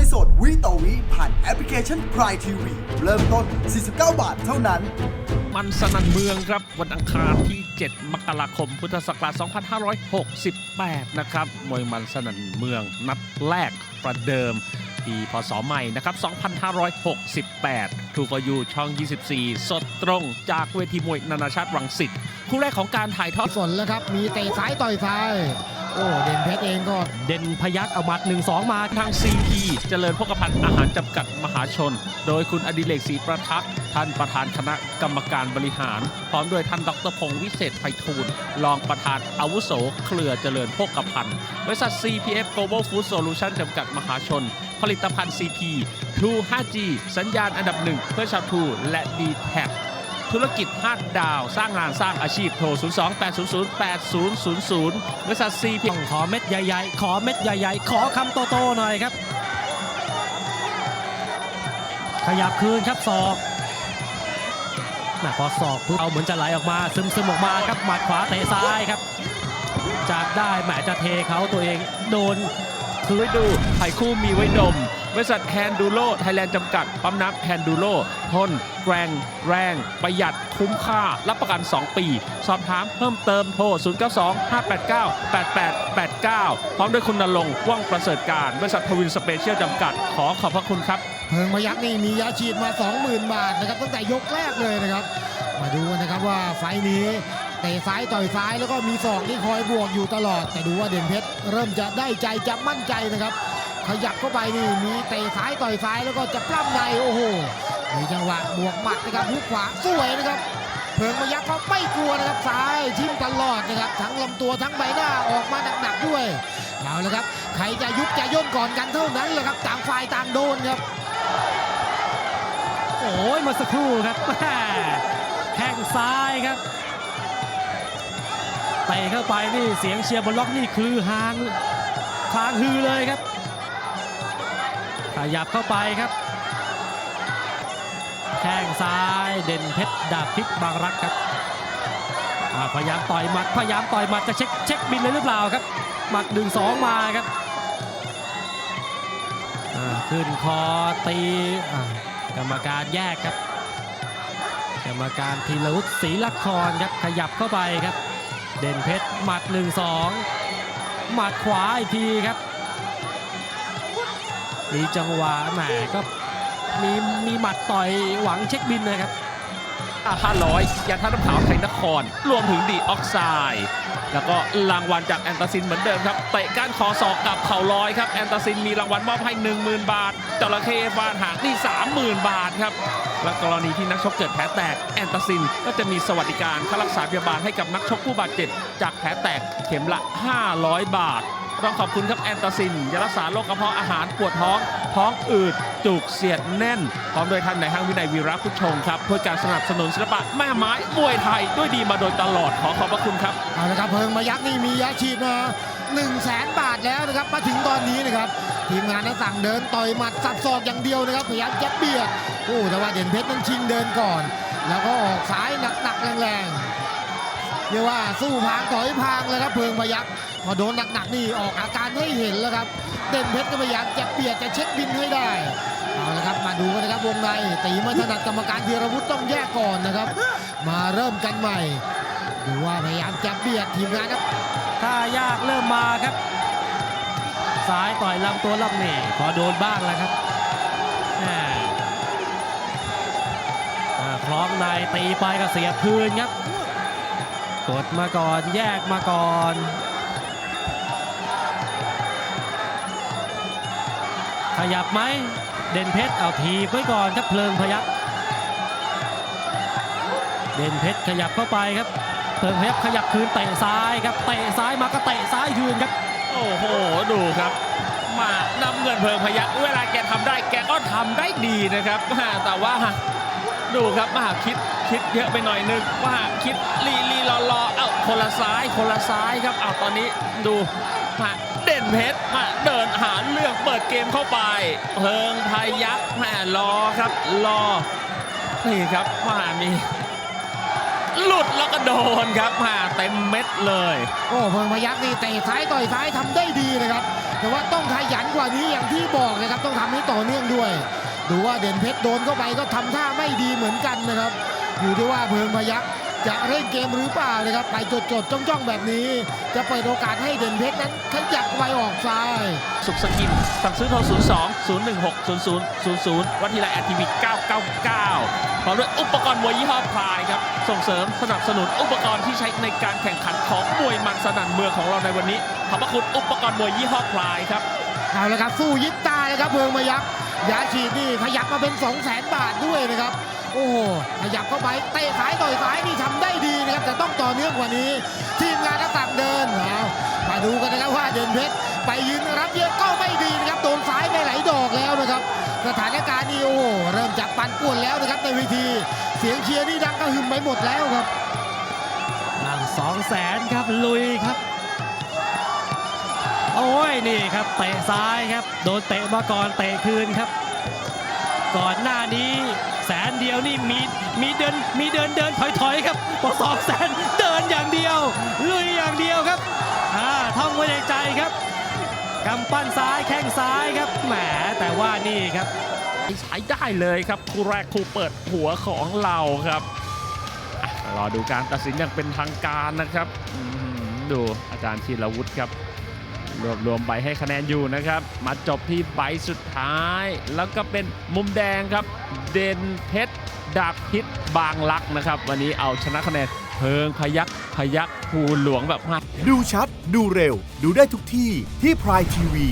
วยสดวิต่อวิผ่านแอปพลิเคชัน Prime TV เริ่มต้น 49 บาทเท่านั้น มันสนันเมืองครับ วันอังคารที่ 7 มกราคม พุทธศักราช 2568 นะครับ มวยมันสนันเมืองนัดแรกประเดิมปีพศใหม่นะครับ 2568ถูกอายุช่อง 24 สดตรงจากเวทีมวยนานาชาติรังสิตคู่แรกของการถ่ายทอดสนแล้วครับ มีเตะซ้ายต่อยซ้าย โอ้เด่นเพชรเองก็เด่นพยักเอาหมัด 1-2 มาทาง CP เจริญพกพันธ์อาหารจำกัดมหาชน โดยคุณอดิเรกศรีประทักษ์ท่านประธานคณะกรรมการบริหาร พร้อมด้วยท่านดรพงศ์วิเศษไพฑูรย์รองประธานอาวุโส เครือเจริญพกพันธ์บริษัท CPF Global Food Solution จำกัดมหาชน ผลิตภัณฑ์ CP True 5G สัญญาณอันดับหนึ่งเพื่อชาวทูและ d t แท ธุรกิจ5ดาว สร้างงานสร้างอาชีพโทร 02-800-8000บริษัท CP ต้องขอเม็ดใหญ่ๆ ขอเม็ดใหญ่ๆ ขอคำโตๆหน่อยครับ ขยับคืนครับศอกน่ะพอศอกปุ๊บเอาเหมือนจะไหลออกมา ซึมๆออกมาครับหมัดขวาเตะซ้ายครับ จากได้แหมจะเทเขาตัวเองโดน คือไว้ดูไผ่คู่มีไว้ดม บริษัทแฮนดูโ o ไทยแลนด์จำกัด ปั๊มน้ำแฮนดูโ o ทน แกรง แรง ประหยัด คุ้มค่า รับประกัน 2 ปี สอบถามเพิ่มเติมโทร 092 589 8889 พร้อมด้วยคุณนรงค์ว่องประเสริฐการ บริษัททวินสเปเชียลจำกัด ขอขอบพระคุณครับ เพิงพยักนี่มียาฉีดมา 20,000 บาทนะครับตั้งแต่ยกแรกเลยนะครับ มาดูนนะครับว่าไฟล์นี้ เตะซ้ายต่อยซ้ายแล้วก็มีศอกที่คอยบวกอยู่ตลอด แต่ดูว่าเด่นเพชรเริ่มจะได้ใจจะมั่นใจนะครับ ขยับเข้าไปนี่มีเตะซ้ายต่อยซ้ายแล้วก็จะปล้ำในโอ้โหมีจังหวะบวกหมัดนะครับหุกขวาสวยนะครับเพิงพยักก็ไม่กลัวนะครับซ้ายทิ่มตลอดนะครับทั้งลำตัวทั้งใบหน้าออกมาหนักๆด้วยเอาละครับใครจะยุบจะย่นก่อนกันเท่านั้นแหละครับต่างฝ่ายต่างโดนครับโอ้ยมาสักครู่ครับแม่แข้งซ้ายครับ เตะเข้าไปนี่เสียงเชียร์บนล็อกนี่คือฮางคลางฮือเลยครับ ขยับเข้าไปครับแข้งซ้ายเด่นเพชรดาบทิพย์บางรักครับพยายามต่อยหมัดพยายามต่อยหมัดจะเช็คเช็คบินเลยหรือเปล่าครับ หมัดหนึ่งสองมาครับขึ้นคอตีอกรรมการแยกครับ กรรมการธีรวุฒิศรีละครครับขยับเข้าไปครับ เด่นเพชรหมัดหนึ่งสองหมัดขวาอีกทีครับ มีจังหวะแหมก็มีมีหมัดต่อยหวังเช็คบินนะครับ500ยาท่าน้ำขาวไทยนคร รวมถึงดีออกไซด์ แล้วก็รางวัลจากแอนตาซินเหมือนเดิมครับเตะก้านคอศอกกับเข่าลอยครับแอนตาซินมีรางวัลมอบให้ 10,000 บาทจระเข้ฟาดหางนี่30,000 บาทครับและกรณีที่นักชกเกิดแผลแตกแอนตาซินก็จะมีสวัสดิการค่ารักษาพยาบาลให้กับนักชกผู้บาดเจ็บจากแผลแตกเข็มละ 500 บาท ต้องขอบคุณครับแอนตาซินยารักษาโรคกระเพาะอาหารปวดท้อง ท้องอืด จุกเสียดแน่น พร้อมโดยท่านนายห้างวินัยวีระพุทธชงครับเพื่อการสนับสนุนศิลปะแม่ไม้มวยไทยด้วยดีมาโดยตลอดขอขอบพระคุณครับเอาละครับเพิงมายักษ์นี่มียาฉีดมา1 0 0 0 0แสนบาทแล้วนะครับมาถึงตอนนี้นะครับทีมงานนั้นสั่งเดินต่อยหมัดสับศอกอย่างเดียวนะครับพยายามจะเบียดโอ้แต่ว่าเด่นเพชรนั้นชิงเดินก่อน แล้วก็ออกซ้ายหนักๆแรงๆเรียกว่าสู้พางต่อยพางเลยครับเพิงพยักษ์ พอโดนหนักๆนี่ออกอาการให้เห็นแล้วครับ เด่นเพชรก็พยายามจะเบียดจะเช็คบินให้ได้เอาละครับมาดูกันนะครับวงในตีไม่ถนัดกรรมการธีรวุฒิต้องแยกก่อนนะครับ มาเริ่มกันใหม่ ดูว่าพยายามจะเบียดทีมงานครับถ้ายากเริ่มมาครับซ้ายต่อยลำตัวลำเหน่พอโดนบ้างแล้วครับแหมครองในตีไปก็เสียบคืนครับ กดมาก่อนแยกมาก่อน ขยับไหมเด่นเพชรเอาทีไว้ก่อนครับเพลิงพยักเด่นเพชรขยับเข้าไปครับเพลิงพยักขยับคืนเตะซ้ายครับเตะซ้ายมาก็เตะซ้ายคืนครับโอ้โหดูครับมานำเงินเพลิงพยักเวลาแกทำได้แกก็ทำได้ดีนะครับแต่ว่าดูครับมาคิดคิดเยอะไปหน่อยนึงว่าคิดลีลีรอรอ คนละซ้ายคนละซ้ายครับเอาวตอนนี้ดูมาเด่นเพชรมาเดินหาเรื่องเปิดเกมเข้าไป เพิงพายักแหมรอครับรอนี่ครับมามีหลุดแล้วก็โดนครับมาเต็มเม็ดเลย โอ้เพิงพยักนี่เตะซ้ายต่อยซ้ายทำได้ดีนะครับ แต่ว่าต้องขยันกว่านี้อย่างที่บอกนะครับต้องทำให้ต่อเนื่องด้วย ดูว่าเด่นเพชรโดนเข้าไปก็ทำท่าไม่ดีเหมือนกันนะครับ อยู่ที่ว่าเพิงพยัก จะเร่งเกมหรือเปล่านะครับไปจดจดๆจ้องๆแบบนี้ จะเปิดโอกาสให้เด่นเพชรนั้นขยับไวออกซ้าย สุขสกินสั่งซื้อโทร 02 016 00 00 วัดทีไรแอดทีวี999 พร้อมด้วยอุปกรณ์มวยยี่ห้อพลายครับ ส่งเสริมสนับสนุนอุปกรณ์ที่ใช้ในการแข่งขันของมวยมันสนั่นเมืองของเราในวันนี้ขอบพระคุณอุปกรณ์มวยยี่ห้อพลายครับเอาละครับสู้ยิบตาเลยครับเพิงพยักยาฉีดนี่ขยับมาเป็น 2 0 0 0 0 0 บาทด้วยนะครับ โอ้โหขยับเข้าไปเตะซ้ายต่อยซ้ายนี่ทำได้ดีนะครับแต่ต้องต่อเนื่องกว่านี้ ทีมงานหน้าต่างเดินเอามาดูกันนะครับว่าเด่นเพชรไปยืนรับเยอะก็ไม่ดีนะครับโดนซ้ายไปหลายดอกแล้วนะครับสถานการณ์นี่โอ้เริ่มจับปันป่วนแล้วนะครับในเวทีเสียงเชียร์นี่ดังกระหึ่มไปหมดแล้วครับล่งสองแสนครับลุยครับโอ้ยนี่ครับเตะซ้ายครับ โดนเตะมาก่อนเตะคืนครับ ก่อนหน้านี้แสนเดียวนี่มีมีเดินมีเดินเดินถอยถอยครับพอสองแสนเดินอย่างเดียวลุยอย่างเดียวครับอ่าท่องไว้ในใจครับกำปั้นซ้ายแข้งซ้ายครับแหมแต่ว่านี่ครับใช้ได้เลยครับคู่แรกคู่เปิดหัวของเราครับรอดูการตัดสินอย่างเป็นทางการนะครับ ดูอาจารย์ธีรวุฒิครับ รวบรวมใบให้คะแนนอยู่นะครับ มาจบที่ใบสุดท้าย แล้วก็เป็นมุมแดงครับ เด่นเพชรดาบพิษบางลักนะครับ วันนี้เอาชนะคะแนนเพิงพยักพยักภูหลวงแบบมาดูชัด ดูเร็ว ดูได้ทุกที่ที่พรายทีวี